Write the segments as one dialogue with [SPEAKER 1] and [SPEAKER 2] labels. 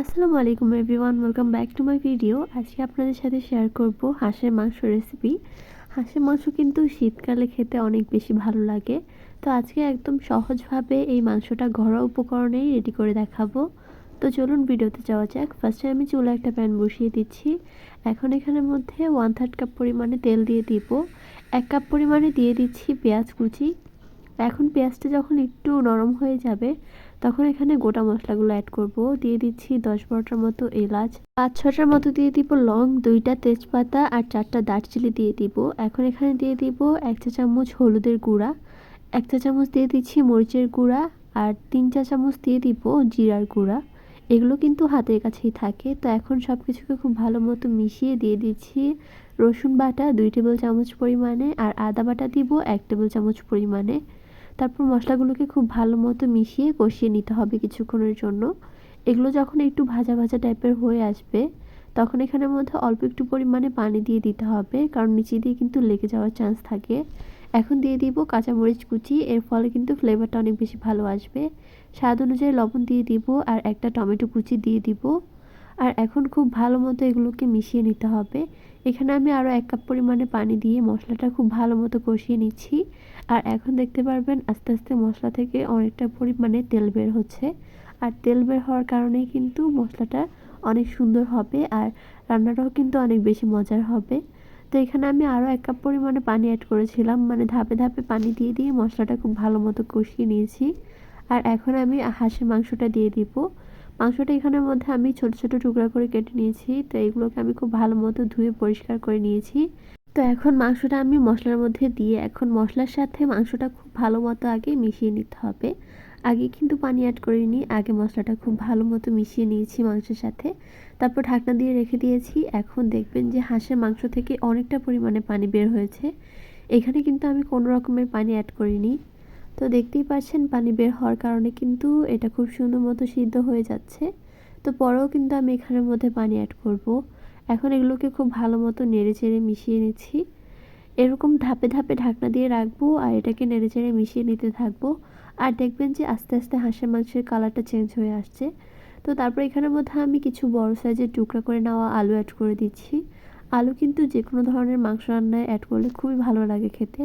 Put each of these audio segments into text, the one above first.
[SPEAKER 1] আসসালামু আলাইকুম everyone, welcome back to my video. আজকে আপনাদের সাথে শেয়ার করব হাঁসের মাংস রেসিপি হাঁসের মাংস কিন্তু শীতকালে খেতে অনেক বেশি ভালো লাগে। তো আজকে একদম সহজভাবে এই মাংসটা ঘরোয়া উপকরণেই রেডি করে দেখাবো। তো চলুন ভিডিওতে যাওয়া যাক। ফার্স্টে আমি চুলা একটা প্যান বসিয়ে দিচ্ছি। এখন এখানের মধ্যে ওয়ান থার্ড কাপ পরিমাণে তেল দিয়ে দিব। এক কাপ পরিমাণে দিয়ে দিচ্ছি পেঁয়াজ কুচি। এখন পেঁয়াজটা যখন একটু নরম হয়ে যাবে তখন এখানে গোটা মশলাগুলো অ্যাড করব। দিয়ে দিচ্ছি দশ বারোটার মতো এলাচ। পাঁচ ছটার মতো দিয়ে দিব লং, দুইটা তেজপাতা আর চারটা দারচিনি দিয়ে দিব। এখন এখানে দিয়ে দিব এক চা চামচ হলুদের গুঁড়া, এক চা চামচ দিয়ে দিচ্ছি মরিচের গুঁড়া আর তিন চা চামচ দিয়ে দিব জিরার গুঁড়া। এগুলো কিন্তু হাতের কাছেই থাকে। তো এখন সব কিছুকে খুব ভালো মতো মিশিয়ে দিয়ে দিচ্ছি রসুন বাটা দুই টেবিল চামচ পরিমাণে আর আদা বাটা দিব এক টেবিল চামচ পরিমাণে। তারপর মশলাগুলোকে খুব ভালো মতো মিশিয়ে কষিয়ে নিতে হবে কিছুক্ষণের জন্য। এগুলো যখন একটু ভাজা ভাজা টাইপের হয়ে আসবে, তখন এখানের মধ্যে অল্প একটু পরিমাণে পানি দিয়ে দিতে হবে, কারণ নিচে দিয়ে কিন্তু লেগে যাওয়ার চান্স থাকে। এখন দিয়ে দিব কাঁচামরিচ কুচি, এর ফলে কিন্তু ফ্লেভারটা অনেক বেশি ভালো আসবে। স্বাদ অনুযায়ী লবণ দিয়ে দিব আর একটা টমেটো কুচি দিয়ে দিব। আর এখন খুব ভালো মতো এগুলোকে মিশিয়ে নিতে হবে। এখানে আমি আরও এক কাপ পরিমাণে পানি দিয়ে মশলাটা খুব ভালো মতো কষিয়ে নিচ্ছি। আর এখন দেখতে পারবেন আস্তে আস্তে মশলা থেকে অনেকটা পরিমাণে তেল বের হচ্ছে। আর তেল বের হওয়ার কারণেই কিন্তু মশলাটা অনেক সুন্দর হবে আর রান্নাটাও কিন্তু অনেক বেশি মজার হবে। তো এখানে আমি আরও এক কাপ পরিমাণে পানি অ্যাড করেছিলাম মানে ধাপে ধাপে পানি দিয়ে দিয়ে মশলাটা খুব ভালো মতো কষিয়ে নিয়েছি। আর এখন আমি হাঁসের মাংসটা দিয়ে দিব। মাংসটা এখানের মধ্যে আমি ছোট ছোট টুকরা করে কেটে নিয়েছি। তো এইগুলোকে আমি খুব ভালো মতো ধুয়ে পরিষ্কার করে নিয়েছি। তো এখন মাংসটা আমি মশলার মধ্যে দিয়ে, এখন মশলার সাথে মাংসটা খুব ভালো মতো আগে মিশিয়ে নিতে হবে। আগে কিন্তু পানি অ্যাড করিনি আগে মশলাটা খুব ভালো মতো মিশিয়ে নিয়েছি মাংসের সাথে। তারপর ঢাকনা দিয়ে রেখে দিয়েছি। এখন দেখবেন যে হাঁসের মাংস থেকে অনেকটা পরিমাণে পানি বের হয়েছে। এখানে কিন্তু আমি কোনো রকমের পানি অ্যাড করিনি। তো দেখতেই পাচ্ছেন পানি বের হওয়ার কারণে কিন্তু এটা খুব সুন্দর মতো সিদ্ধ হয়ে যাচ্ছে। তো পরেও কিন্তু আমি এখানের মধ্যে পানি অ্যাড করব। এখন এগুলোকে খুব ভালো মতো নেড়ে চেড়ে মিশিয়ে নিচ্ছি। এরকম ধাপে ধাপে ঢাকনা দিয়ে রাখব আর এটাকে নেড়ে চেড়ে মিশিয়ে নিতে থাকব। আর দেখবেন যে আস্তে আস্তে হাঁসের মাংসের কালারটা চেঞ্জ হয়ে আসছে। তো তারপর এখানের মধ্যে আমি কিছু বড় সাইজের টুকরা করে নেওয়া আলু অ্যাড করে দিচ্ছি। আলু কিন্তু যে কোনো ধরনের মাংস রান্নায় অ্যাড করলে খুবই ভালো লাগে খেতে।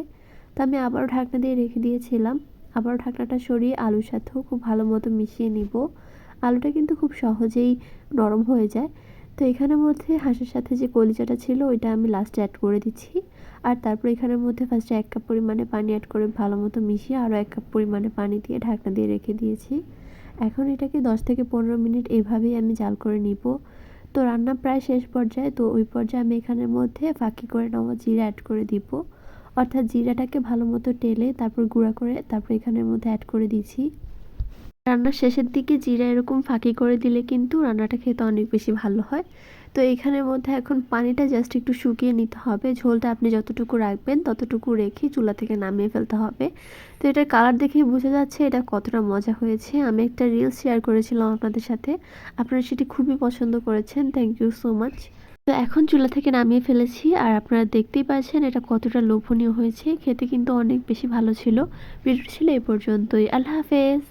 [SPEAKER 1] তো আমি আবারও ঢাকনা দিয়ে রেখে দিয়েছিলাম। আবারও ঢাকনাটা সরিয়ে আলুর সাথেও খুব ভালো মতো মিশিয়ে নিব। আলুটা কিন্তু খুব সহজেই নরম হয়ে যায়। তো এখানের মধ্যে হাঁসের সাথে যে কলিজাটা ছিল, ওইটা আমি লাস্টে অ্যাড করে দিচ্ছি। আর তারপর এখানের মধ্যে ফার্স্টে এক কাপ পরিমাণে পানি অ্যাড করে ভালো মতো মিশিয়ে আরও এক কাপ পরিমাণে পানি দিয়ে ঢাকনা দিয়ে রেখে দিয়েছি। এখন এটাকে দশ থেকে পনেরো মিনিট এইভাবেই আমি জাল করে নিব। তো রান্না প্রায় শেষ পর্যায়ে, তো ওই পর্যায়ে আমি এখানের মধ্যে ফাঁকি করে নেওয়া জিরা অ্যাড করে দিব। অর্থাৎ জিরাটাকে ভালো মতো টেলে, তারপর গুঁড়া করে, তারপর এখানের মধ্যে অ্যাড করে দিয়েছি রান্নার শেষের দিকে জিরা এরকম ফাঁকি করে দিলে কিন্তু রান্নাটা খেতে অনেক বেশি ভালো হয়। তো এখানের মধ্যে এখন পানিটা জাস্ট একটু শুকিয়ে নিতে হবে। ঝোলটা আপনি যতটুকু রাখবেন, ততটুকু রেখে চুলা থেকে নামিয়ে ফেলতে হবে। তো এটার কালার দেখেই বোঝা যাচ্ছে এটা কতটা মজা হয়েছে। আমি একটা রিলস শেয়ার করেছিলাম আপনাদের সাথে। আপনারা সেটি খুবই পছন্দ করেছেন। থ্যাংক ইউ সো মাচ তো এখন চুলা থেকে নামিয়ে ফেলেছি আর আপনারা দেখতেই পাচ্ছেন এটা কতটা লোভনীয় হয়েছে। খেতে কিন্তু অনেক বেশি ভালো ছিল। ভিডিও ছিল এই পর্যন্তই। আল্লাহ হাফেজ।